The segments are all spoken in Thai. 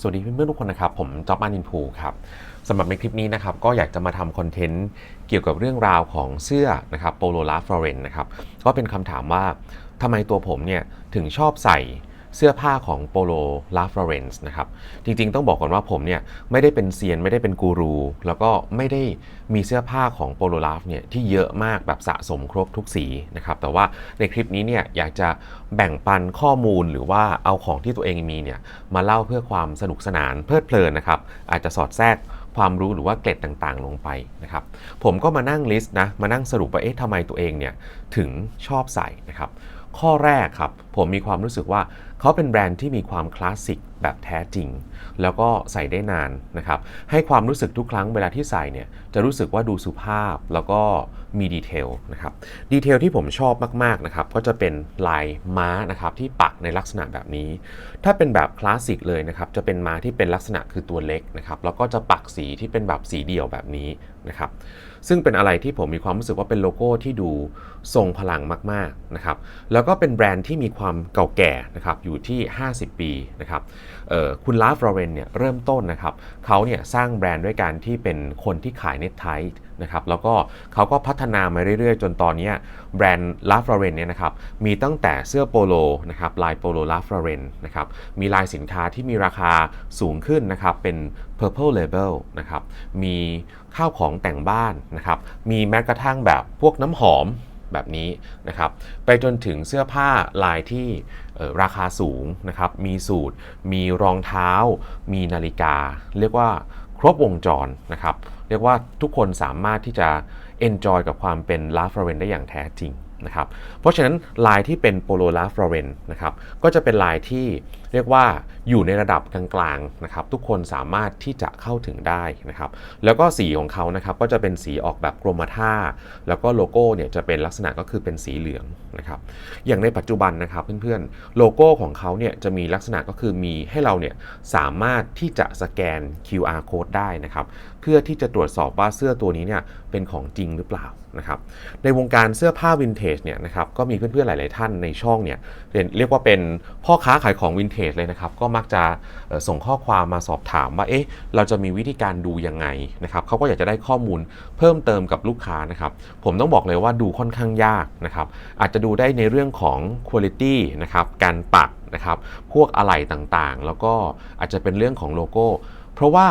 สวัสดีเพื่อนๆทุกคนนะครับ ผมจ๊อบมานินภูครับสำหรับในคลิปนี้นะครับก็อยากจะมาทำคอนเทนต์เกี่ยวกับเรื่องราวของเสื้อนะครับโปโลลาฟลอเรนนะครับก็เป็นคำถามว่าทำไมตัวผมเนี่ยถึงชอบใส่ เสื้อผ้าของโปโลลาฟลอเรนซ์นะครับ จริงๆ ต้องบอกก่อนว่าผมเนี่ยไม่ได้เป็นเซียนไม่ได้เป็นกูรู แล้วก็ไม่ได้มีเสื้อผ้าของโปโลลาฟเนี่ยที่เยอะมากแบบสะสมครบทุกสีนะครับ แต่ว่าในคลิปนี้เนี่ยอยากจะแบ่งปันข้อมูลหรือว่าเอาของที่ตัวเองมีเนี่ยมาเล่าเพื่อความสนุกสนานเพลิดเพลินนะครับ อาจจะสอดแทรกความรู้หรือว่าเกร็ดต่างๆ ลงไปนะครับ ผมก็มานั่งลิสต์นะ มานั่งสรุปว่าเอ๊ะทำไมตัวเองเนี่ยถึงชอบใส่นะครับ ข้อแรกครับ ผมมีความรู้สึกว่า เขาเป็นแบรนด์ที่มีความคลาสสิกแบบแท้จริง แล้วก็ใส่ได้นานนะครับ ให้ความรู้สึกทุกครั้งเวลาที่ใส่เนี่ย จะรู้สึกว่าดูสุภาพแล้วก็มีดีเทลนะครับ ดีเทลที่ผมชอบมาก ๆ นะครับ ก็จะเป็นลายม้านะครับที่ปักในลักษณะแบบนี้ ถ้าเป็นแบบคลาสสิกเลยนะครับ จะเป็นม้าที่เป็นลักษณะคือตัวเล็กนะครับ แล้วก็จะปักสีที่เป็นแบบสีเดี่ยวแบบนี้นะครับ ซึ่งเป็นอะไรที่ผมมีความรู้สึกว่าเป็นโลโก้ที่ดูทรงพลังมากๆนะครับแล้วก็เป็นแบรนด์ที่มีความเก่าแก่นะครับอยู่ที่ 50 ปีนะครับคุณลาฟลอเรนเนี่ยเริ่มต้นนะครับเขาเนี่ยสร้างแบรนด์ด้วยการที่เป็นคนที่ขายเน็ตไทนะครับแล้วก็เขาก็พัฒนามาเรื่อยๆ จนตอนนี้แบรนด์ลาฟลอเรนเนี่ยนะครับมีตั้งแต่เสื้อโปโลนะครับลายโปโลลาฟลอเรนนะครับมีลายสินค้าที่มีราคาสูงขึ้นนะครับเป็น Purple Label นะครับ มีข้าวของแต่งบ้านนะครับ มีแม้กระทั่งแบบพวกน้ำหอมแบบนี้นะครับ ไปจนถึงเสื้อผ้าลายที่ราคาสูงนะครับ มีสูตร มีรองเท้า มีนาฬิกา เรียกว่าครบวงจรนะครับ เรียกว่าทุกคนสามารถที่จะ enjoy กับความเป็นลาฟเรนได้อย่างแท้จริงนะครับ เพราะฉะนั้นลายที่เป็นโปโลลาฟเรนนะครับ ก็จะเป็นลายที่เรียกว่า อยู่ในระดับกลางๆนะครับทุกคนสามารถที่จะเข้าถึงได้นะครับแล้วก็สีของเขานะครับก็จะเป็นสีออกแบบกรมท่า แล้วก็โลโก้เนี่ยจะเป็นลักษณะก็คือเป็นสีเหลืองนะครับอย่างในปัจจุบันนะครับเพื่อนๆโลโก้ของเขาเนี่ยจะมีลักษณะก็คือมีให้เราเนี่ยสามารถที่จะสแกน QR code ได้นะครับเพื่อที่จะตรวจสอบว่าเสื้อตัวนี้เนี่ยเป็นของจริงหรือเปล่านะครับในวงการเสื้อผ้าวินเทจเนี่ยนะครับก็มีเพื่อนๆหลาย ๆ ท่านในช่องเนี่ยเรียกว่าเป็นพ่อค้าขายของวินเทจเลยนะครับก็มัักจะส่งข้อความมาสอบถามว่าเอ๊ะเราจะมีวิธีการดูยังไงนะครับเขาก็อยากจะได้ข้อมูลเพิ่มเติมกับลูกค้านะครับ ผมต้องบอกเลยว่าดูค่อนข้างยากนะครับ อาจจะดูได้ในเรื่องของ Quality นะครับการปักนะครับพวกอะไหล่ต่างๆ แล้วก็อาจจะเป็นเรื่องของโลโก้ เพราะว่า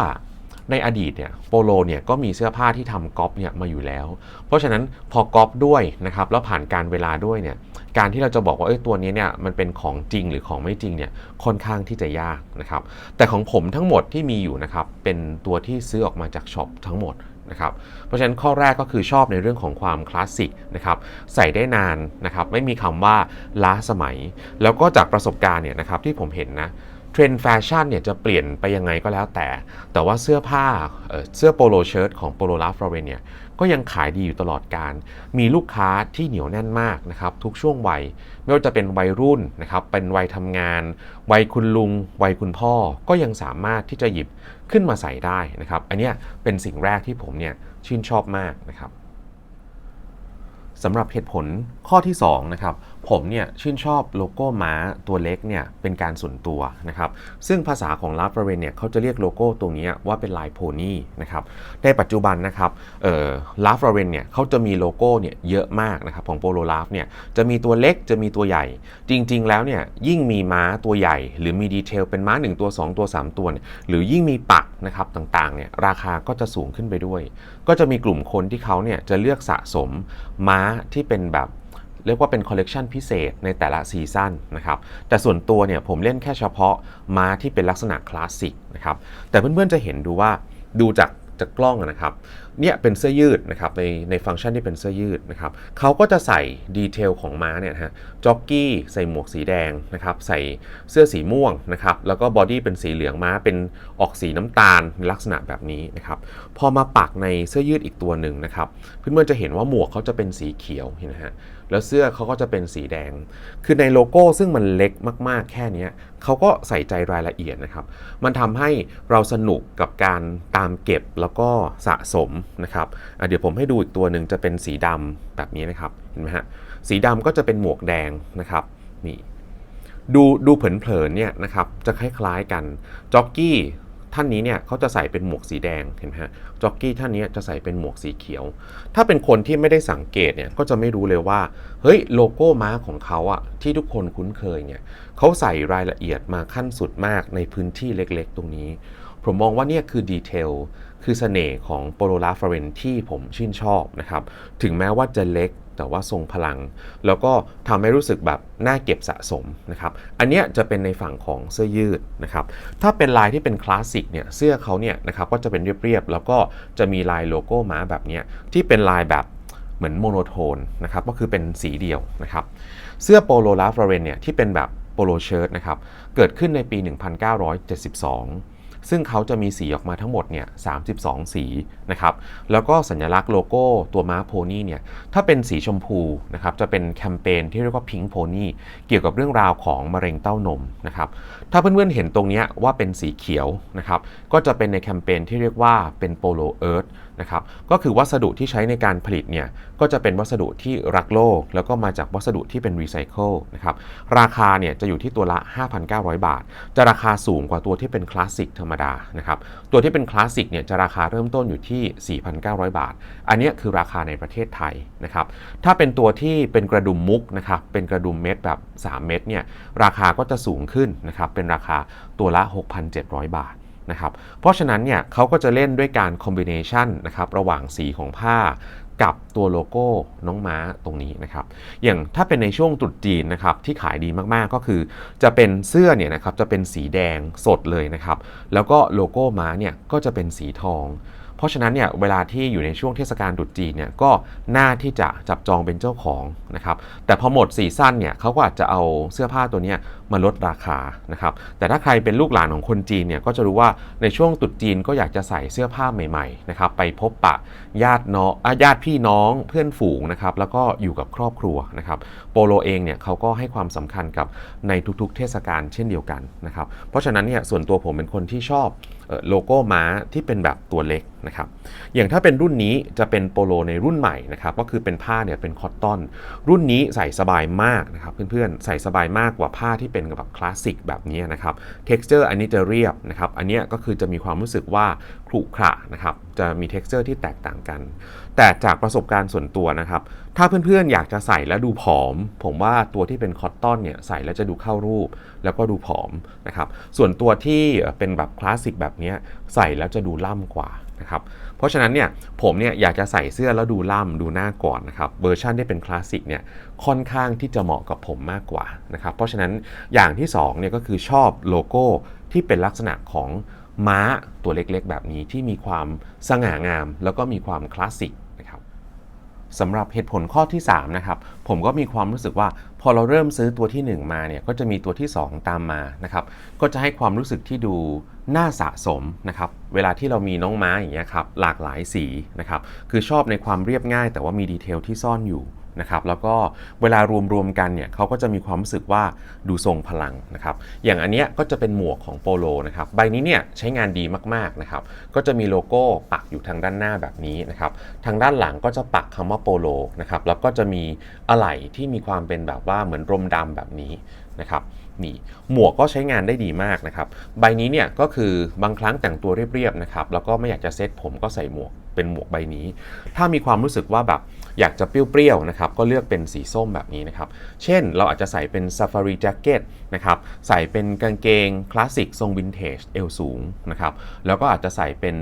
ในอดีตเนี่ยโปโลเนี่ยก็มีเสื้อผ้าที่ทำก๊อปเนี่ยมาอยู่แล้ว เพราะฉะนั้นพอก๊อปด้วยนะครับแล้วผ่านการเวลาด้วยเนี่ย การที่เราจะบอกว่าเอ้ยตัวนี้เนี่ยมันเป็นของจริงหรือของไม่จริงเนี่ยค่อนข้างที่จะยากนะครับ แต่ของผมทั้งหมดที่มีอยู่นะครับเป็นตัวที่ซื้อออกมาจากช็อปทั้งหมดนะครับเพราะฉะนั้นข้อแรกก็คือชอบในเรื่องของความคลาสสิกนะครับใส่ได้นานนะครับไม่มีคำว่าล้าสมัย แล้วก็จากประสบการณ์เนี่ยนะครับที่ผมเห็นนะเทรนด์แฟชั่นเนี่ยจะเปลี่ยนไปยังไงก็แล้วแต่ แต่ว่าเสื้อผ้าเเสื้อโปโลเชิ้ตของโปโลลาฟลอเรนเนี่ย ก็ยังขายดีอยู่ตลอดการ มีลูกค้าที่เหนียวแน่นมากนะครับทุกช่วงวัย ไม่ว่าจะเป็นวัยรุ่นนะครับเป็นวัยทำงาน วัยคุณลุง วัยคุณพ่อก็ยังสามารถที่จะหยิบขึ้นมาใส่ได้นะครับ อันนี้เป็นสิ่งแรกที่ผมเนี่ยชื่นชอบมากนะครับสำหรับเหตุผลข้อที่2นะครับ ผมเนี่ยชื่นชอบโลโก้ม้าตัวเล็กเนี่ยเป็นการส่วนตัวนะครับซึ่งภาษาของลาฟเรนเนี่ยเขาจะเรียกโลโก้ตรงนี้ว่าเป็นลายโพนี่นะครับในปัจจุบันนะครับเอ่อลาฟเรนเนี่ยเขาจะมีโลโก้เนี่ยเยอะมากนะครับของโปโลลาฟเนี่ยจะมีตัวเล็กจะมีตัวใหญ่ จริง ๆ แล้วเนี่ยยิ่งมีม้าตัวใหญ่ หรือมีดีเทลเป็นม้า 1 ตัว 2 ตัว 3 ตัว หรือยิ่งมีปักนะครับต่างๆเนี่ยราคาก็จะสูงขึ้นไปด้วย ก็จะมีกลุ่มคนที่เขาเนี่ยจะเลือกสะสมม้าที่เป็นแบบ เรียกว่าเป็นคอลเลกชันพิเศษในแต่ละซีซั่นนะครับแต่ส่วนตัวเนี่ยผมเล่นแค่เฉพาะม้าที่เป็นลักษณะคลาสสิกนะครับแต่เพื่อนๆจะเห็นดูว่าดูจากจากกล้องนะครับ เนี่ยเป็นเสื้อยืดนะครับในในฟังก์ชันที่เป็นเสื้อยืดนะครับเขาก็จะใส่ดีเทลของม้าเนี่ยฮะจ็อกกี้ใส่หมวกสีแดงนะครับใส่เสื้อสีม่วงนะครับแล้วก็บอดี้เป็นสีเหลืองม้าเป็นออกสีน้ำตาลลักษณะแบบนี้นะครับพอมาปักในเสื้อยืดอีกตัวหนึ่งนะครับเพื่อนๆจะเห็นว่าหมวกเขาจะเป็นสีเขียวนไหมฮะแล้วเสื้อเขาก็จะเป็นสีแดง คือในโลโก้ซึ่งมันเล็กมากๆ แค่นี้เขาก็ใส่ใจรายละเอียดนะครับ มันทำให้เราสนุกกับการตามเก็บแล้วก็สะสมนะครับเดี๋ยวผมให้ดูอีกตัวหนึ่งจะเป็นสีดำแบบนี้นะครับเห็นไหมฮะสีดำก็จะเป็นหมวกแดงนะครับนี่ดูดูเผินๆเนี่ยนะครับจะคล้ายๆกันจ็อกกี้ท่านนี้เนี่ยเขาจะใส่เป็นหมวกสีแดงเห็นไหมฮะจ็อกกี้ท่านนี้จะใส่เป็นหมวกสีเขียว ถ้าเป็นคนที่ไม่ได้สังเกตเนี่ยก็จะไม่รู้เลยว่าเฮ้ยโลโก้ม้าของเขาอะที่ทุกคนคุ้นเคยเนี่ยเขาใส่รายละเอียดมาขั้นสุดมากในพื้นที่เล็กๆ ตรงนี้ ผมมองว่าเนี่ยคือดีเทล คือเสน่ห์ของโปโลลาฟเรนที่ผมชื่นชอบนะครับ ถึงแม้ว่าจะเล็กแต่ว่าทรงพลัง แล้วก็ทำให้รู้สึกแบบน่าเก็บสะสมนะครับ อันเนี้ยจะเป็นในฝั่งของเสื้อยืดนะครับ ถ้าเป็นลายที่เป็นคลาสสิกเนี่ย เสื้อเขาเนี่ยนะครับก็จะเป็นเรียบๆ แล้วก็จะมีลายโลโก้ม้าแบบเนี้ยที่เป็นลายแบบเหมือนโมโนโทนนะครับ ก็คือเป็นสีเดียวนะครับ เสื้อโปโลลาฟเรนเนี่ยที่เป็นแบบโปโลเชิ้ตนะครับ เกิดขึ้นในปี 1972 ซึ่งเขาจะมีสีออกมาทั้งหมดเนี่ย32 สีนะครับ แล้วก็สัญลักษณ์โลโก้ตัวม้าโพนี่เนี่ย ถ้าเป็นสีชมพูนะครับ จะเป็นแคมเปญที่เรียกว่าพิงค์โพนี่เกี่ยวกับเรื่องราวของมะเร็งเต้านมนะครับ ถ้าเพื่อนๆเห็นตรงนี้ว่าเป็นสีเขียวนะครับ ก็จะเป็นในแคมเปญที่เรียกว่าเป็นโปโลเอิร์ธ นะครับก็คือวัสดุที่ใช้ในการผลิตเนี่ยก็จะเป็นวัสดุที่รักโลก แล้วก็มาจากวัสดุที่เป็นรีไซเคิลนะครับราคาเนี่ยจะอยู่ที่ตัวละ 5,900 บาท จะราคาสูงกว่าตัวที่เป็นคลาสสิกธรรมดานะครับตัวที่เป็นคลาสสิกเนี่ยจะราคาเริ่มต้นอยู่ที่ 4,900 บาท อันนี้คือราคาในประเทศไทยนะครับถ้าเป็นตัวที่เป็นกระดุมมุกนะครับเป็นกระดุมเม็ดแบบ 3 เม็ดเนี่ยราคาก็จะสูงขึ้นนะครับเป็นราคาตัวละ 6,700 บาท นะครับเพราะฉะนั้นเนี่ยเขาก็จะเล่นด้วยการคอมบิเนชันนะครับระหว่างสีของผ้ากับตัวโลโก้น้องม้าตรงนี้นะครับ อย่างถ้าเป็นในช่วงตรุษจีนนะครับที่ขายดีมากๆก็คือ จะเป็นเสื้อเนี่ยนะครับจะเป็นสีแดงสดเลยนะครับ แล้วก็โลโก้ม้าเนี่ยก็จะเป็นสีทอง เพราะฉะนั้นเนี่ยเวลาที่อยู่ในช่วงเทศกาลตรุษจีนเนี่ยก็น่าที่จะจับจองเป็นเจ้าของนะครับแต่พอหมดซีซั่นเนี่ยเขาก็อาจจะเอาเสื้อผ้าตัวเนี้ยมาลดราคานะครับแต่ถ้าใครเป็นลูกหลานของคนจีนเนี่ยก็จะรู้ว่าในช่วงตรุษจีนก็อยากจะใส่เสื้อผ้าใหม่ๆนะครับไปพบปะญาติน้องอะญาติพี่น้องเพื่อนฝูงนะครับแล้วก็อยู่กับครอบครัวนะครับโปโลเองเนี่ยเขาก็ให้ความสำคัญกับในทุกๆ เทศกาลเช่นเดียวกันนะครับเพราะฉะนั้นเนี่ยส่วนตัวผมเป็นคนที่ชอบ โลโก้ม้าที่เป็นแบบตัวเล็กนะครับ อย่างถ้าเป็นรุ่นนี้จะเป็นโปโลในรุ่นใหม่นะครับ ก็คือเป็นผ้าเนี่ยเป็นคอตตอน รุ่นนี้ใส่สบายมากนะครับเพื่อนๆ ใส่สบายมากกว่าผ้าที่เป็นแบบคลาสสิกแบบนี้นะครับ เท็กซ์เจอร์อันนี้จะเรียบนะครับ อันนี้ก็คือจะมีความรู้สึกว่าขรุขระนะครับ จะมีเท็กซ์เจอร์ที่แตกต่างกัน แต่จากประสบการณ์ส่วนตัวนะครับ ถ้าเพื่อนๆอยากจะใส่แล้วดูผอม ผมว่าตัวที่เป็นคอตตอนเนี่ยใส่แล้วจะดูเข้ารูป แล้วก็ดูผอมนะครับ ส่วนตัวที่เป็นแบบคลาสสิกแบบนี้ใส่แล้วจะดูล่ำกว่านะครับ เพราะฉะนั้นเนี่ยผมเนี่ยอยากจะใส่เสื้อแล้วดูล่ำดูหน้าก่อนนะครับเวอร์ชันที่เป็นคลาสสิกเนี่ยค่อนข้างที่จะเหมาะกับผมมากกว่านะครับ เพราะฉะนั้นอย่างที่2เนี่ยก็คือชอบโลโก้ที่เป็นลักษณะของม้าตัวเล็กๆ แบบนี้ที่มีความสง่างาม แล้วก็มีความคลาสสิก สำหรับเหตุผลข้อที่3นะครับผมก็มีความรู้สึกว่าพอเราเริ่มซื้อตัวที่ 1 มาเนี่ยก็จะมีตัวที่ 2 ตามมานะครับก็จะให้ความรู้สึกที่ดูน่าสะสมนะครับเวลาที่เรามีน้องม้าอย่างเงี้ยครับหลากหลายสีนะครับคือชอบในความเรียบง่าย แต่ว่ามีดีเทลที่ซ่อนอยู่ นะครับแล้วก็เวลารวมๆกันเนี่ยเขาก็จะมีความรู้สึกว่าดูทรงพลังนะครับอย่างอันเนี้ยก็จะเป็นหมวกของโปโลนะครับใบนี้เนี่ยใช้งานดีมากๆนะครับก็จะมีโลโก้ปักอยู่ทางด้านหน้าแบบนี้นะครับทางด้านหลังก็จะปักคำว่าโปโลนะครับแล้วก็จะมีอะไหล่ที่มีความเป็นแบบว่าเหมือนรมดำแบบนี้นะครับนี่หมวกก็ใช้งานได้ดีมากนะครับ ใบนี้เนี่ยก็คือบางครั้งแต่งตัวเรียบๆนะครับ แล้วก็ไม่อยากจะเซ็ตผมก็ใส่หมวกเป็นหมวกใบนี้ ถ้ามีความรู้สึกว่าแบบ อยากจะเปรี้ยวๆนะครับก็เลือกเป็นสีส้มแบบนี้นะครับ เช่นเราอาจจะใส่เป็น Safari Jacket นะครับใส่เป็นกางเกงคลาสสิกทรงวินเทจเอวสูงนะครับแล้วก็อาจจะใส่เป็น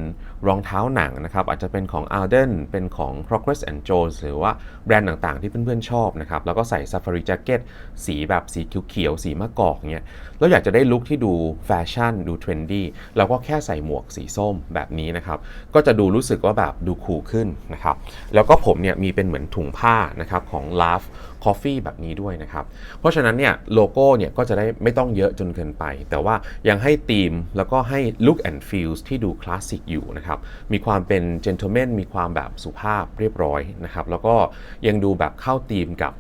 รองเท้าหนังนะครับอาจจะเป็นของ Alden เป็นของ Progress and Jones หรือว่าแบรนด์ต่างๆ ที่เพื่อนๆชอบนะครับแล้วก็ใส่ Safari Jacket สีแบบสีเขียวๆสีมะกอกเงี้ยแล้วอยากจะได้ลุคที่ดูแฟชั่นดูเทรนดี้เราก็แค่ใส่หมวกสีส้มแบบนี้นะครับก็จะดูรู้สึกว่าแบบดูคูลขึ้นนะครับแล้วก็ผมเนี่ยมีเป็นเหมือนถุงผ้านะครับของ Love Coffee แบบนี้ด้วยนะครับ เพราะฉะนั้นเนี่ยโลโก้เนี่ยก็จะได้ไม่ต้องเยอะจนเกินไป แต่ว่ายังให้ธีมแล้วก็ให้ look and feels ที่ดูคลาสสิกอยู่นะครับ มีความเป็น gentleman มีความแบบสุภาพเรียบร้อยนะครับ แล้วก็ยังดูแบบเข้าธีมกับ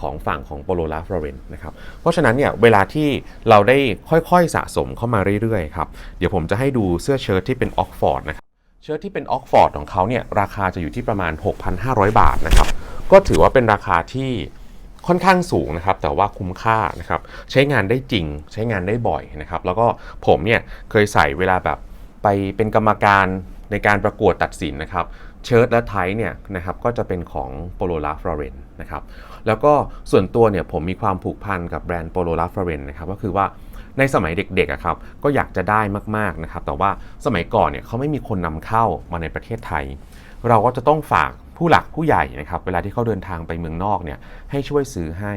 ของฝั่งของโปโลลาฟลอเรนนะครับ เพราะฉะนั้นเนี่ยเวลาที่เราได้ค่อยๆสะสมเข้ามาเรื่อยๆครับ เดี๋ยวผมจะให้ดูเสื้อเชิ้ตที่เป็นออกฟอร์ดนะครับ เชิ้ตที่เป็นออกฟอร์ดของเขาเนี่ยราคาจะอยู่ที่ประมาณ 6,500 บาทนะครับ ก็ถือว่าเป็นราคาที่ ค่อนข้างสูงนะครับ แต่ว่าคุ้มค่านะครับ ใช้งานได้จริง ใช้งานได้บ่อยนะครับ แล้วก็ผมเนี่ยเคยใส่เวลาแบบไปเป็นกรรมการในการประกวดตัดสินนะครับ เชิ้ตและไทเนี่ยนะครับก็จะเป็นของ Polo r a f l o r e n นะครับ แล้วก็ส่วนตัวเนี่ยผมมีความผูกพันกับแบรนด์ Polo r a f l o r e n นะครับ ก็คือว่าในสมัยเด็กๆครับก็อยากจะได้มากๆนะครับ แต่ว่าสมัยก่อนเนี่ยเขาไม่มีคนนำเข้ามาในประเทศไทย เราก็จะต้องฝาก ผู้หลักผู้ใหญ่นะครับเวลาที่เขาเดินทางไปเมืองนอกเนี่ยให้ช่วยซื้อให้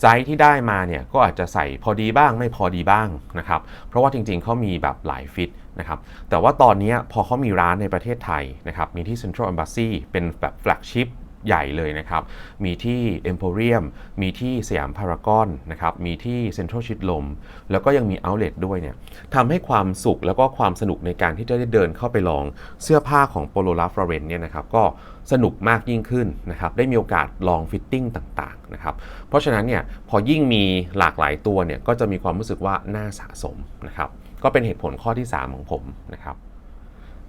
ไซส์ที่ได้มาเนี่ยก็อาจจะใส่พอดีบ้างไม่พอดีบ้างนะครับเพราะว่าจริงๆเขามีแบบหลายฟิตนะครับแต่ว่าตอนนี้พอเขามีร้านในประเทศไทยนะครับมีที่ Central Embassy เป็นแบบแฟลกชิพ ใหญ่เลยนะครับ มีที่ Emporium มีที่สยามพารากอนนะครับ มีที่เซ็นทรัลชิดลม แล้วก็ยังมี Outlet ด้วยเนี่ยทำให้ความสุขแล้วก็ความสนุกในการที่จะได้เดินเข้าไปลองเสื้อผ้าของ Polo Ralph Lauren เนี่ยนะครับก็สนุกมากยิ่งขึ้นนะครับ ได้มีโอกาสลองฟิตติ้งต่างๆนะครับ เพราะฉะนั้นเนี่ยพอยิ่งมีหลากหลายตัวเนี่ยก็จะมีความรู้สึกว่าน่าสะสมนะครับ ก็เป็นเหตุผลข้อที่ 3 ของผมนะครับ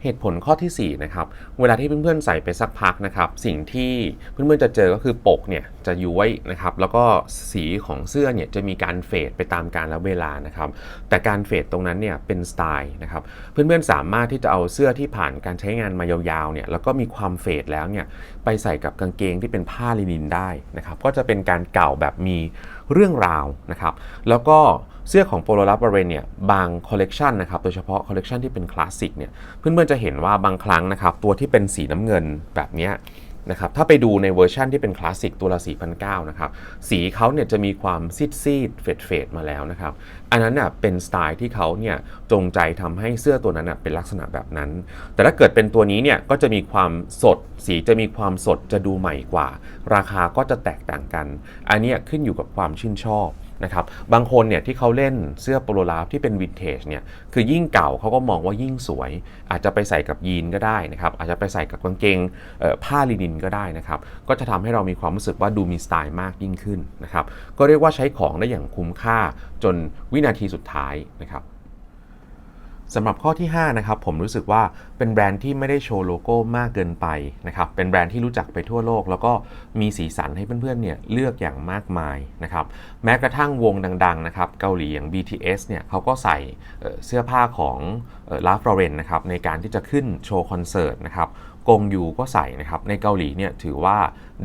เหตุผลข้อที่4นะครับเวลาที่เพื่อนๆใส่ไปสักพักนะครับ สิ่งที่เพื่อนๆจะเจอก็คือปกเนี่ยจะย้วยนะครับแล้วก็สีของเสื้อเนี่ยจะมีการเฟดไปตามกาลและเวลานะครับ แต่การเฟดตรงนั้นเนี่ยเป็นสไตล์นะครับเพื่อนๆสามารถที่จะเอาเสื้อที่ผ่านการใช้งานมายาวๆเนี่ยแล้วก็มีความเฟดแล้วเนี่ยไปใส่กับกางเกงที่เป็นผ้าลินินได้นะครับ ก็จะเป็นการเก่าแบบมีเรื่องราวนะครับ แล้วก็ เสื้อของ Polo Ralph Lauren เนี่ยบางคอลเลกชันนะครับโดยเฉพาะคอลเลกชันที่เป็นคลาสสิกเนี่ยเพื่อนๆจะเห็นว่าบางครั้งนะครับตัวที่เป็นสีน้ำเงินแบบนี้นะครับถ้าไปดูในเวอร์ชันที่เป็นคลาสสิกตัวละ4,900นะครับสีเขาเนี่ยจะมีความซีดซีดเฟดเฟดมาแล้วนะครับอันนั้นน่ะเป็นสไตล์ที่เขาเนี่ยจงใจทำให้เสื้อตัวนั้นน่ะเป็นลักษณะแบบนั้น แต่ถ้าเกิดเป็นตัวนี้เนี่ยก็จะมีความสด สีจะมีความสดจะดูใหม่กว่า ราคาก็จะแตกต่างกัน อันนี้ขึ้นอยู่กับความชื่นชอบ นะครับบางคนเนี่ยที่เขาเล่นเสื้อโปโลลาฟที่เป็นวินเทจเนี่ยคือยิ่งเก่าเขาก็มองว่ายิ่งสวย อาจจะไปใส่กับยีนก็ได้นะครับอาจจะไปใส่กับกางเกงเผ้าลินินก็ได้นะครับก็จะทำให้เรามีความรู้สึกว่าดูมีสไตล์มากยิ่งขึ้นนะครับก็เรียกว่าใช้ของได้อย่างคุ้มค่าจนวินาทีสุดท้ายนะครับ สำหรับข้อที่5นะครับผมรู้สึกว่าเป็นแบรนด์ที่ไม่ได้โชว์โลโก้มากเกินไปนะครับเป็นแบรนด์ที่รู้จักไปทั่วโลก แล้วก็มีสีสันให้เพื่อนๆเนี่ยเลือกอย่างมากมายนะครับแม้กระทั่งวงดังๆนะครับเกาหลีอย่าง BTS เนี่ยเขาก็ใส่เสื้อผ้าของลาฟลอเรนนะครับในการที่จะขึ้นโชว์คอนเสิร์ตนะครับกงยูก็ใส่นะครับในเกาหลีเนี่ยถือว่า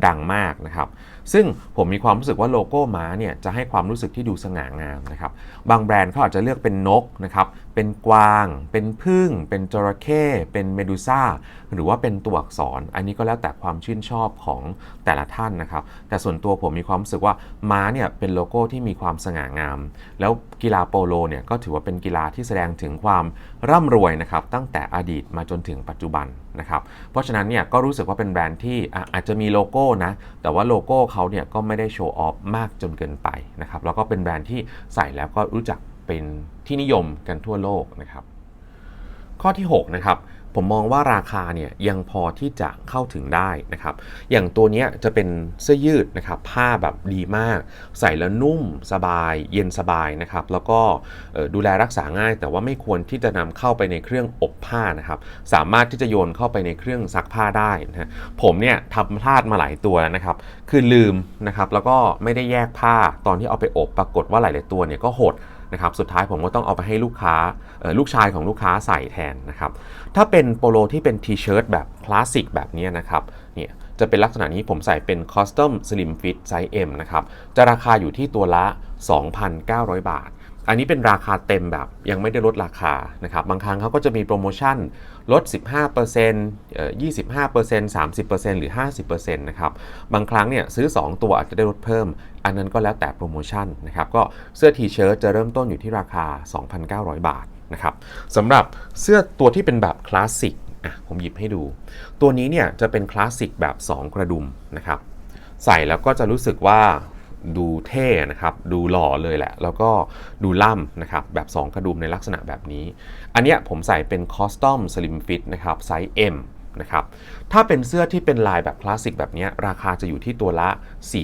ดังมากนะครับ ซึ่งผมมีความรู้สึกว่าโลโก้ม้าเนี่ยจะให้ความรู้สึกที่ดูสง่างามนะครับ บางแบรนด์เขาอาจจะเลือกเป็นนกนะครับ เป็นกวาง เป็นพึ่ง เป็นจระเข้ เป็นเมดูซ่า หรือว่าเป็นตัวอักษร อันนี้ก็แล้วแต่ความชื่นชอบของแต่ละท่านนะครับ แต่ส่วนตัวผมมีความรู้สึกว่าม้าเนี่ยเป็นโลโก้ที่มีความสง่างาม แล้วกีฬาโปโลเนี่ยก็ถือว่าเป็นกีฬาที่แสดงถึงความร่ำรวยนะครับตั้งแต่อดีตมาจนถึงปัจจุบันนะครับ เพราะฉะนั้นเนี่ยก็รู้สึกว่าเป็นแบรนด์ที่อะอาจจะมีโลโก้นะ แต่ว่าโลโก้เขาเนี่ยก็ไม่ได้โชว์ออฟมากจนเกินไปนะครับ แล้วก็เป็นแบรนด์ที่ใส่แล้วก็รู้จักเป็นที่นิยมกันทั่วโลกนะครับ ข้อที่ 6 นะครับ ผมมองว่าราคาเนี่ยยังพอที่จะเข้าถึงได้นะครับ อย่างตัวนี้จะเป็นเสื้อยืดนะครับผ้าแบบดีมาก ใส่แล้วนุ่มสบาย เย็นสบายนะครับ แล้วก็ดูแลรักษาง่าย แต่ว่าไม่ควรที่จะนำเข้าไปในเครื่องอบผ้านะครับ สามารถที่จะโยนเข้าไปในเครื่องซักผ้าได้นะฮะผมเนี่ยทำพลาดมาหลายตัวแล้วนะครับ คือลืมนะครับแล้วก็ไม่ได้แยกผ้าตอนที่เอาไปอบปรากฏว่าหลาย ๆ ตัวเนี่ยก็หด นะครับสุดท้ายผมก็ต้องเอาไปให้ลูกค้าลูกชายของลูกค้าใส่แทนนะครับถ้าเป็นโปโลที่เป็นทีเชิ้ตแบบคลาสสิกแบบนี้นะครับเนี่ยจะเป็นลักษณะนี้ผมใส่เป็นคอสตอมสลิมฟิตไซส์ M นะครับ จะราคาอยู่ที่ตัวละ 2,900 บาท อันนี้เป็นราคาเต็มแบบยังไม่ได้ลดราคานะครับ บางครั้งเขาก็จะมีโปรโมชั่นลด 15%เอ่อ25% 30%หรือ 50%นะครับ บางครั้งเนี่ยซื้อ 2 ตัวอาจจะได้ลดเพิ่ม อันนั้นก็แล้วแต่โปรโมชั่นนะครับก็เสื้อทีเชิ้ตจะเริ่มต้นอยู่ที่ราคา 2,900 บาทนะครับสำหรับเสื้อตัวที่เป็นแบบคลาสสิกอะผมหยิบให้ดู ตัวนี้เนี่ยจะเป็นคลาสสิกแบบ 2 กระดุมนะครับใส่แล้วก็จะรู้สึกว่าดูเท่นะครับ ดูหล่อเลยแหละ แล้วก็ดูล่ำนะครับ แบบ 2 กระดุมในลักษณะแบบนี้ อันเนี้ยผมใส่เป็นคอสตอมสลิมฟิตนะครับไซส์ M นะครับ ถ้าเป็นเสื้อที่เป็นลายแบบคลาสสิกแบบนี้ราคาจะอยู่ที่ตัวละ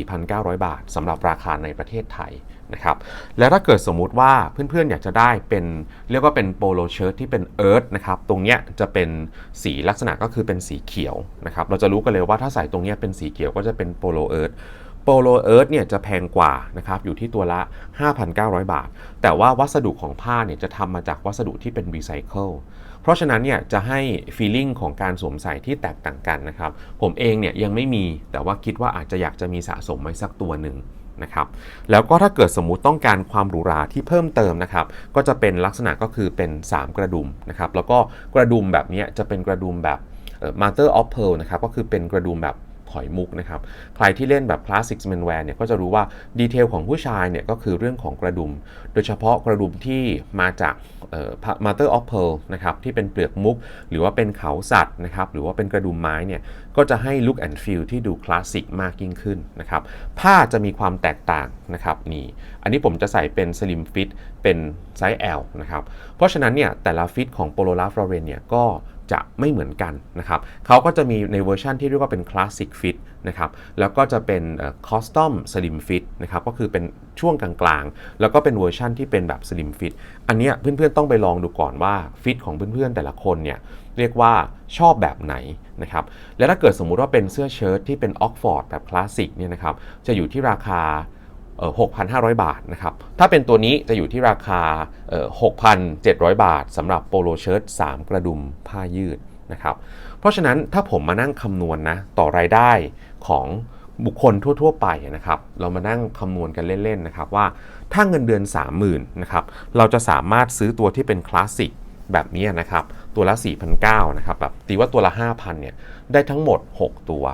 4,900 บาทสำหรับราคาในประเทศไทยนะครับ แล้วถ้าเกิดสมมุติว่าเพื่อนๆอยากจะได้เป็นเรียกว่าเป็นโปโลเชิ้ตที่เป็นเอิร์ธนะครับ ตรงเนี้ยจะเป็นสีลักษณะก็คือเป็นสีเขียวนะครับ เราจะรู้กันเลยว่าถ้าใส่ตรงเนี้ยเป็นสีเขียวก็จะเป็นโปโลเอิร์ธโปโลเอิร์ธเนี่ยจะแพงกว่านะครับอยู่ที่ตัวละ 5,900 บาท แต่ว่าวัสดุของผ้าเนี่ยจะทำมาจากวัสดุที่เป็นรีไซเคิล เพราะฉะนั้นเนี่ยจะให้ฟีลลิ่งของการสวมใส่ที่แตกต่างกันนะครับ ผมเองเนี่ยยังไม่มีแต่ว่าคิดว่าอาจจะอยากจะมีสะสมไว้สักตัวหนึ่งนะครับแล้วก็ถ้าเกิดสมมุติต้องการความหรูหราที่เพิ่มเติมนะครับก็จะเป็นลักษณะก็คือเป็น 3 กระดุมนะครับแล้วก็กระดุมแบบนี้จะเป็นกระดุมแบบ Mother of Pearl นะครับก็คือเป็นกระดุมแบบ ถอยมุกนะครับ ใครที่เล่นแบบ Classic Menswear เนี่ยก็จะรู้ว่าดีเทลของผู้ชายเนี่ยก็คือเรื่องของกระดุม โดยเฉพาะกระดุมที่มาจากมาเอ่อ Mother of Pearl นะครับที่เป็นเปลือกมุก หรือว่าเป็นเขาสัตว์นะครับหรือว่าเป็นกระดุมไม้เนี่ยก็จะให้ look and feel ที่ดูคลาสสิกมากยิ่งขึ้นนะครับผ้าจะมีความแตกต่างนะครับนี่อันนี้ผมจะใส่เป็น slim fit เป็นไซส์ L นะครับเพราะฉะนั้นเนี่ยแต่ละฟิตของ Polo Ralph Lauren เนี่ยก็ จะไม่เหมือนกันนะครับเขาก็จะมีในเวอร์ชันที่เรียกว่าเป็นคลาสสิกฟิตนะครับแล้วก็จะเป็นคอสตอมสลิมฟิตนะครับก็คือเป็นช่วงกลางๆ แล้วก็เป็นเวอร์ชันที่เป็นแบบสลิมฟิตอันนี้เพื่อนๆต้องไปลองดูก่อนว่าฟิตของเพื่อนๆแต่ละคนเนี่ยเรียกว่าชอบแบบไหนนะครับและถ้าเกิดสมมุติว่าเป็นเสื้อเชิ้ตที่เป็นออกฟอร์ดแบบคลาสสิกเนี่ยนะครับจะอยู่ที่ราคา 6,500 บาทนะครับ ถ้าเป็นตัวนี้จะอยู่ที่ราคา 6,700 บาทสำหรับโปโลเชิ้ต3 กระดุมผ้ายืดนะครับ เพราะฉะนั้นถ้าผมมานั่งคำนวณนะต่อรายได้ของบุคคลทั่ว ๆ ไปนะครับ เรามานั่งคำนวณกันเล่น ๆ นะครับว่าถ้าเงินเดือน 30,000นะครับ เราจะสามารถซื้อตัวที่เป็นคลาสสิกแบบนี้นะครับ ตัวละ 4,900นะครับแบบตีว่าตัวละ 5,000เนี่ยได้ทั้งหมด 6 ตัว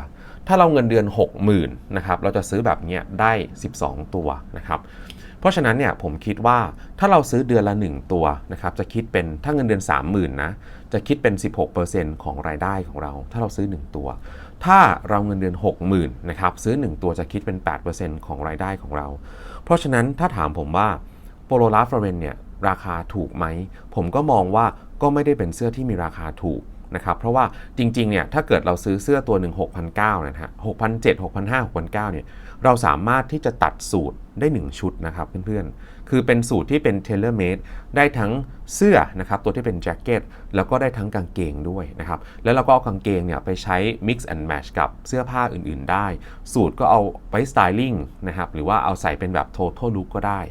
ถ้าเราเงินเดือน 60,000นะครับเราจะซื้อแบบเนี้ยได้ 12 ตัวนะครับเพราะฉะนั้นเนี่ยผมคิดว่าถ้าเราซื้อเดือนละ 1 ตัวนะครับจะคิดเป็นถ้าเงินเดือน 30,000นะจะคิดเป็น 16%ของรายได้ของเรา ถ้าเราซื้อ 1 ตัว ถ้าเราเงินเดือน 60,000นะครับซื้อ 1 ตัวจะคิดเป็น 8%ของรายได้ของเรา เพราะฉะนั้นถ้าถามผมว่าโปโลลาฟลเรนเนี่ยราคาถูกไหม ผมก็มองว่าก็ไม่ได้เป็นเสื้อที่มีราคาถูก นะครับเพราะว่าจริงๆเนี่ยถ้าเกิดเราซื้อเสื้อตัวหนึ่ง6,900นะฮะ6,700 6,500 6,900เนี่ยเราสามารถที่จะตัดสูตรได้ 1 ชุดนะครับเพื่อนๆ คือเป็นสูตรที่เป็น tailor made ได้ทั้งเสื้อนะครับตัวที่เป็นแจ็คเก็ตแล้วก็ได้ทั้งกางเกงด้วยนะครับแล้วเราก็เอากางเกงเนี่ยไปใช้ mix and match กับเสื้อผ้าอื่นๆ ได้ สูตรก็เอาไป styling นะครับหรือว่าเอาใส่เป็นแบบ total look ก็ได้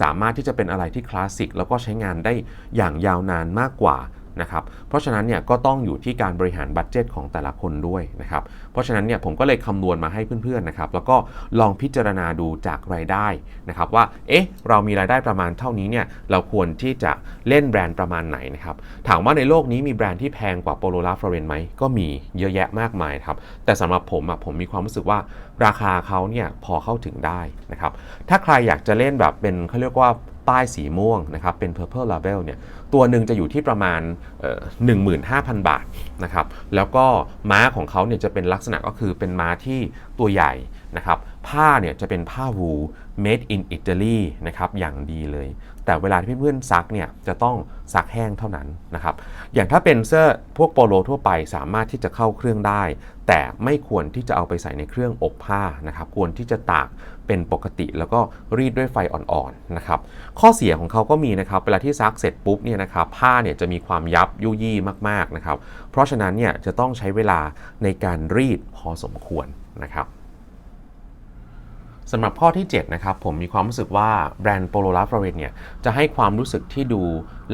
สามารถที่จะเป็นอะไรที่คลาสสิกแล้วก็ใช้งานได้อย่างยาวนานมากกว่า นะครับเพราะฉะนั้นเนี่ยก็ต้องอยู่ที่การบริหารบัตเจตของแต่ละคนด้วยนะครับเพราะฉะนั้นเนี่ยผมก็เลยคำนวณมาให้เพื่อนๆนะครับแล้วก็ลองพิจารณาดูจากรายได้นะครับว่าเอ๊ะเรามีรายได้ประมาณเท่านี้เนี่ยเราควรที่จะเล่นแบรนด์ประมาณไหนนะครับถามว่าในโลกนี้มีแบรนด์ที่แพงกว่าโปโลลาฟลอเรนไหมก็มีเยอะแยะมากมายครับแต่สำหรับผมอะผมมีความรู้สึกว่าราคาเขาเนี่ยพอเข้าถึงได้นะครับถ้าใครอยากจะเล่นแบบเป็นเขาเรียกว่า ป้ายสีม่วงนะครับเป็น purple label เนี่ยตัวหนึ่งจะอยู่ที่ประมาณเอ่อ15,000 บาทนะครับแล้วก็ม้าของเขาเนี่ยจะเป็นลักษณะก็คือเป็นม้าที่ตัวใหญ่นะครับผ้าเนี่ยจะเป็นผ้าวู made in Italy นะครับอย่างดีเลย แต่เวลาที่เพื่อนๆซักเนี่ยจะต้องซักแห้งเท่านั้นนะครับ อย่างถ้าเป็นเสื้อพวกโปโลทั่วไปสามารถที่จะเข้าเครื่องได้ แต่ไม่ควรที่จะเอาไปใส่ในเครื่องอบผ้านะครับ ควรที่จะตากเป็นปกติแล้วก็รีดด้วยไฟอ่อนๆนะครับ ข้อเสียของเขาก็มีนะครับ เวลาที่ซักเสร็จปุ๊บเนี่ยนะครับผ้าเนี่ยจะมีความยับยุยี่มากๆนะครับ เพราะฉะนั้นเนี่ยจะต้องใช้เวลาในการรีดพอสมควรนะครับ สำหรับข้อที่ 7 นะครับ ผมมีความรู้สึกว่าแบรนด์โปโลลาฟลอเรนเนี่ยจะให้ความรู้สึกที่ดู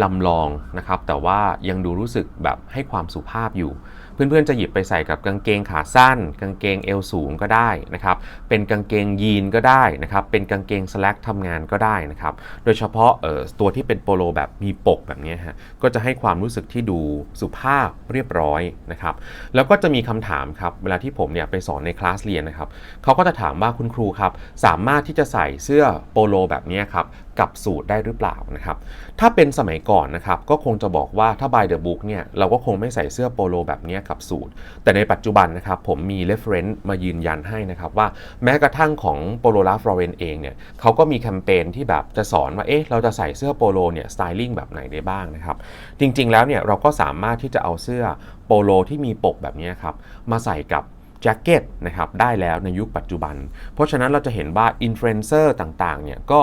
ลำลองนะครับ แต่ว่ายังดูรู้สึกแบบให้ความสุภาพอยู่ เพื่อนๆจะหยิบไปใส่กับกางเกงขาสั้น กางเกงเอวสูงก็ได้นะครับเป็นกางเกงยีนก็ได้นะครับเป็นกางเกงสแลกทำงานก็ได้นะครับโดยเฉพาะเอ่อตัวที่เป็นโปโลแบบมีปกแบบนี้ฮะก็จะให้ความรู้สึกที่ดูสุภาพเรียบร้อยนะครับแล้วก็จะมีคำถามครับเวลาที่ผมเนี่ยไปสอนในคลาสเรียนนะครับเขาก็จะถามว่าคุณครูครับสามารถที่จะใส่เสื้อโปโลแบบนี้ครับ กับสูตรได้หรือเปล่านะครับ ถ้าเป็นสมัยก่อนนะครับ ก็คงจะบอกว่าถ้า by the book เนี่ยเราก็คงไม่ใส่เสื้อโปโลแบบนี้กับสูตร แต่ในปัจจุบันนะครับผมมี reference มายืนยันให้นะครับว่าแม้กระทั่งของโปโลลาฟลอเรนเองเนี่ยเขาก็มีแคมเปญที่แบบจะสอนว่าเอ๊ะเราจะใส่เสื้อโปโลเนี่ยสไตลิ่งแบบไหนได้บ้างนะครับ จริงๆแล้วเนี่ยเราก็สามารถที่จะเอาเสื้อโปโลที่มีปกแบบนี้ครับมาใส่กับแจ็คเก็ตนะครับได้แล้วในยุคปัจจุบัน เพราะฉะนั้นเราจะเห็นว่าอินฟลูเอนเซอร์ต่างๆเนี่ยก็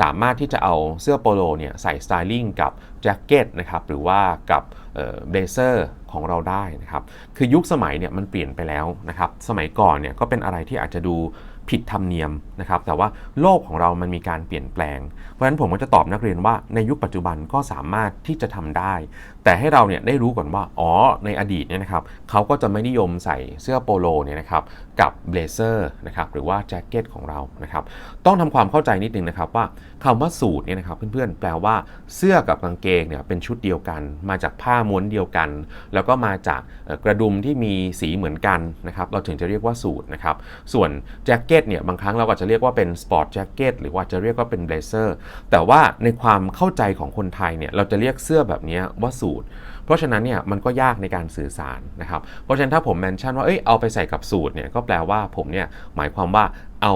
สามารถที่จะเอาเสื้อโปโลเนี่ยใส่สไตลิ่งกับแจ็คเก็ตนะครับหรือว่ากับเบเซอร์ของเราได้นะครับคือยุคสมัยเนี่ยมันเปลี่ยนไปแล้วนะครับสมัยก่อนเนี่ยก็เป็นอะไรที่อาจจะดูผิดธรรมเนียมนะครับแต่ว่าโลกของเรามันมีการเปลี่ยนแปลง เพราะฉะนั้นผมก็จะตอบนักเรียนว่าในยุคปัจจุบันก็สามารถที่จะทำได้ แต่ให้เราเนี่ยได้รู้ก่อนว่าอ๋อในอดีตเนี่ยนะครับเขาก็จะไม่นิยมใส่เสื้อโปโลเนี่ยนะครับกับเบลเซอร์นะครับหรือว่าแจ็คเก็ตของเรานะครับต้องทำความเข้าใจนิดนึงนะครับว่าคำว่าสูทเนี่ยนะครับเพื่อนๆแปลว่าเสื้อกับกางเกงเนี่ยเป็นชุดเดียวกัน มาจากผ้าม้วนเดียวกัน แล้วก็มาจากกระดุมที่มีสีเหมือนกันนะครับเราถึงจะเรียกว่าสูทนะครับส่วนแจ็คเก็ตเนี่ยบางครั้งเราก็จะเรียกว่าเป็นสปอร์ตแจ็คเก็ตหรือว่าจะเรียกว่าเป็นเบลเซอร์แต่ว่าในความเข้าใจของคนไทยเนี่ยเราจะเรียกเสื้อแบบนี้ว่าสูท เพราะฉะนั้นเนี่ยมันก็ยากในการสื่อสารนะครับ เพราะฉะนั้นถ้าผมแมนชั่นว่าเอ้ยเอาไปใส่กับสูทเนี่ยก็แปลว่าผมเนี่ยหมายความว่าเอา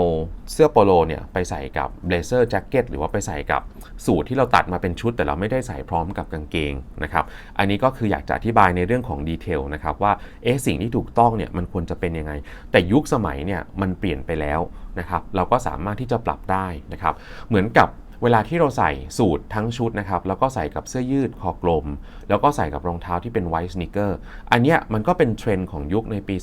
เสื้อโปโลเนี่ยไปใส่กับเบลเซอร์แจ็คเก็ตหรือว่าไปใส่กับสูทที่เราตัดมาเป็นชุด แต่เราไม่ได้ใส่พร้อมกับกางเกงนะครับ อันนี้ก็คืออยากจะอธิบายในเรื่องของดีเทลนะครับว่าเอ๊ะสิ่งที่ถูกต้องเนี่ยมันควรจะเป็นยังไง แต่ยุคสมัยเนี่ยมันเปลี่ยนไปแล้วนะครับ เราก็สามารถที่จะปรับได้นะครับ เหมือนกับ เวลาที่เราใส่สูททั้งชุดนะครับ แล้วก็ใส่กับเสื้อยืดคอกลม แล้วก็ใส่กับรองเท้าที่เป็นไวท์สนิเกอร์ อันเนี้ยมันก็เป็นเทรนด์ของยุคในปี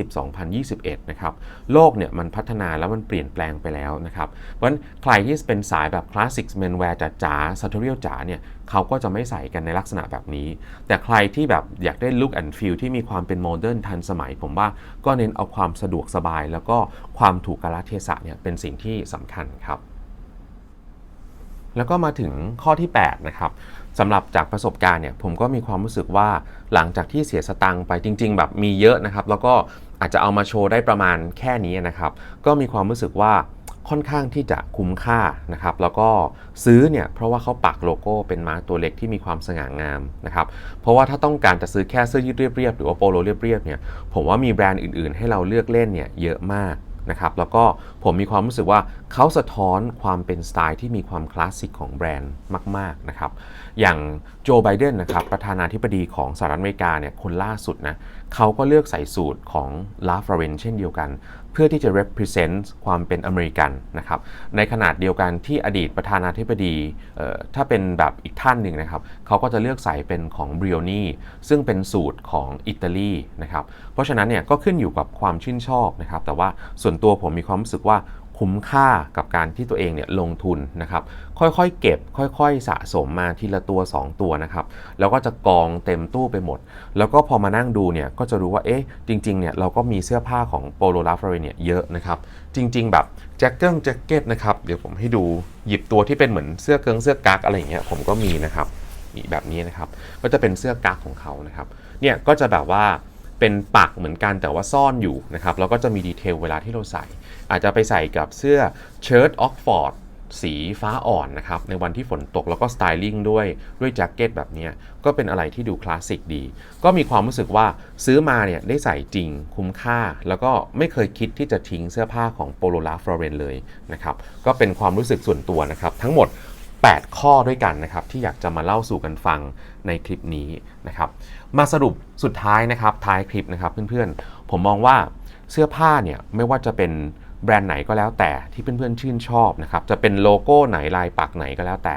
2020-2021 นะครับ โลกเนี่ยมันพัฒนาแล้วมันเปลี่ยนแปลงไปแล้วนะครับ เพราะฉะนั้นใครที่เป็นสายแบบคลาสสิกเมนแวร์จ๋าๆซัตเทอรียลจ๋าเนี่ยเขาก็จะไม่ใส่กันในลักษณะแบบนี้ แต่ใครที่แบบอยากได้ลุคแอนด์ฟิลที่มีความเป็นโมเดิร์นทันสมัย ผมว่าก็เน้นเอาความสะดวกสบาย แล้วก็ความถูกกาลเทศะเนี่ยเป็นสิ่งที่สำคัญครับ แล้วก็มาถึงข้อที่ 8 นะครับสำหรับจากประสบการณ์เนี่ยผมก็มีความรู้สึกว่าหลังจากที่เสียสตังค์ไปจริง ๆ แบบมีเยอะนะครับ แล้วก็อาจจะเอามาโชว์ได้ประมาณแค่นี้นะครับ ก็มีความรู้สึกว่าค่อนข้างที่จะคุ้มค่านะครับ แล้วก็ซื้อเนี่ยเพราะว่าเขาปักโลโก้เป็นม้าตัวเล็กที่มีความสง่างามนะครับ เพราะว่าถ้าต้องการจะซื้อแค่เสื้อยืดเรียบๆหรือว่าโปโลเรียบๆเนี่ยผมว่ามีแบรนด์อื่นๆ ให้เราเลือกเล่นเนี่ยเยอะมาก นะครับแล้วก็ผมมีความรู้สึกว่าเขาสะท้อนความเป็นสไตล์ที่มีความคลาสสิกของแบรนด์มากๆนะครับอย่างโจไบเดนนะครับประธานาธิบดีของสหรัฐอเมริกาเนี่ยคนล่าสุดนะเขาก็เลือกใส่สูตรของ l a f r e n เช่นเดียวกัน เพื่อที่จะ represent ความเป็นอเมริกันนะครับ ในขนาดเดียวกันที่อดีตประธานาธิบดี ถ้าเป็นแบบอีกท่านหนึ่งนะครับ เขาก็จะเลือกใส่เป็นของบริโอนีซึ่งเป็นสูตรของอิตาลีนะครับ เพราะฉะนั้นเนี่ยก็ขึ้นอยู่กับความชื่นชอบนะครับ แต่ว่าส่วนตัวผมมีความรู้สึกว่า คุ้มค่ากับการที่ตัวเองเนี่ยลงทุนนะครับ ค่อยๆ เก็บ ค่อยๆ สะสมมาทีละตัว 2 ตัวนะครับ แล้วก็จะกองเต็มตู้ไปหมด แล้วก็พอมานั่งดูเนี่ยก็จะรู้ว่า เอ๊ะ จริงๆ เนี่ยเราก็มีเสื้อผ้าของโปโลลาฟเรเนี่ยเยอะนะครับ จริง ๆ แบบแจ็คเกิลแจ็คเก็ตนะครับ เดี๋ยวผมให้ดูหยิบตัวที่เป็นเหมือนเสื้อเกิงเสื้อกั๊กอะไรอย่างเงี้ยผมก็มีนะครับนี่แบบนี้นะครับ ก็จะเป็นเสื้อกั๊กของเขานะครับ เนี่ยก็จะแบบว่าเป็นปักเหมือนกันแต่ว่าซ่อนอยู่นะครับ แล้วก็จะมีดีเทลเวลาที่เราใส่ อาจจะไปใส่กับเสื้อเชิ้ตออกฟอร์ดสีฟ้าอ่อนนะครับ ในวันที่ฝนตกแล้วก็สไตลิ่งด้วยด้วยแจ็คเก็ตแบบนี้ก็เป็นอะไรที่ดูคลาสสิกดี ก็มีความรู้สึกว่าซื้อมาเนี่ยได้ใส่จริงคุ้มค่า แล้วก็ไม่เคยคิดที่จะทิ้งเสื้อผ้าของโปโลลาฟลอเรนเลยนะครับ ก็เป็นความรู้สึกส่วนตัวนะครับ ทั้งหมด 8 ข้อด้วยกันนะครับ ที่อยากจะมาเล่าสู่กันฟังในคลิปนี้นะครับ มาสรุปสุดท้ายนะครับท้ายคลิปนะครับเพื่อนๆ ผมมองว่าเสื้อผ้าเนี่ยไม่ว่าจะเป็น แบรนด์ไหนก็แล้วแต่ที่เพื่อนๆชื่นชอบนะครับจะเป็นโลโก้ไหนลายปักไหนก็แล้วแต่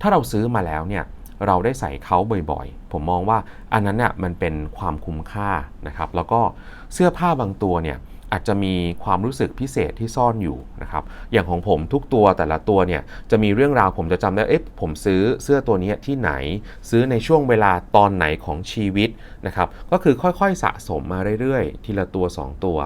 ถ้าเราซื้อมาแล้วเนี่ยเราได้ใส่เขาบ่อยๆ ผมมองว่าอันนั้นเนี่ยมันเป็นความคุ้มค่านะครับแล้วก็เสื้อผ้าบางตัวเนี่ยอาจจะมีความรู้สึกพิเศษที่ซ่อนอยู่นะครับอย่างของผมทุกตัวแต่ละตัวเนี่ยจะมีเรื่องราวผมจะจำได้เอ๊ะผมซื้อเสื้อตัวนี้ที่ไหน ซื้อในช่วงเวลาตอนไหนของชีวิตนะครับก็คือค่อยๆสะสมมาเรื่อยๆ ทีละตัว 2 ตัว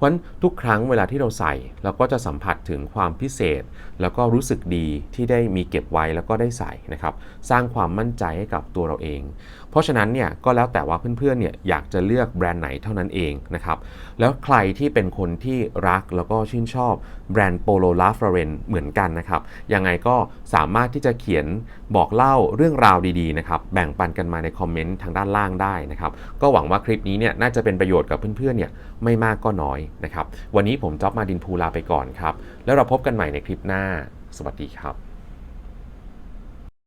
เพราะฉะนั้นทุกครั้งเวลาที่เราใส่ เราก็จะสัมผัสถึงความพิเศษ แล้วก็รู้สึกดีที่ได้มีเก็บไว้แล้วก็ได้ใส่นะครับ สร้างความมั่นใจให้กับตัวเราเอง เพราะฉะนั้นเนี่ยก็แล้วแต่ว่าเพื่อนๆเนี่ยอยากจะเลือกแบรนด์ไหนเท่านั้นเองนะครับ แล้วใครที่เป็นคนที่รักแล้วก็ชื่นชอบแบรนด์โปโลลาฟเรนเหมือนกันนะครับ ยังไงก็สามารถที่จะเขียนบอกเล่าเรื่องราวดีๆนะครับ แบ่งปันกันมาในคอมเมนต์ทางด้านล่างได้นะครับ ก็หวังว่าคลิปนี้เนี่ยน่าจะเป็นประโยชน์กับเพื่อนๆเนี่ยไม่มากก็น้อยนะครับ วันนี้ผมจ๊อบมาดินพูลาไปก่อนครับ แล้วเราพบกันใหม่ในคลิปหน้า สวัสดีครับ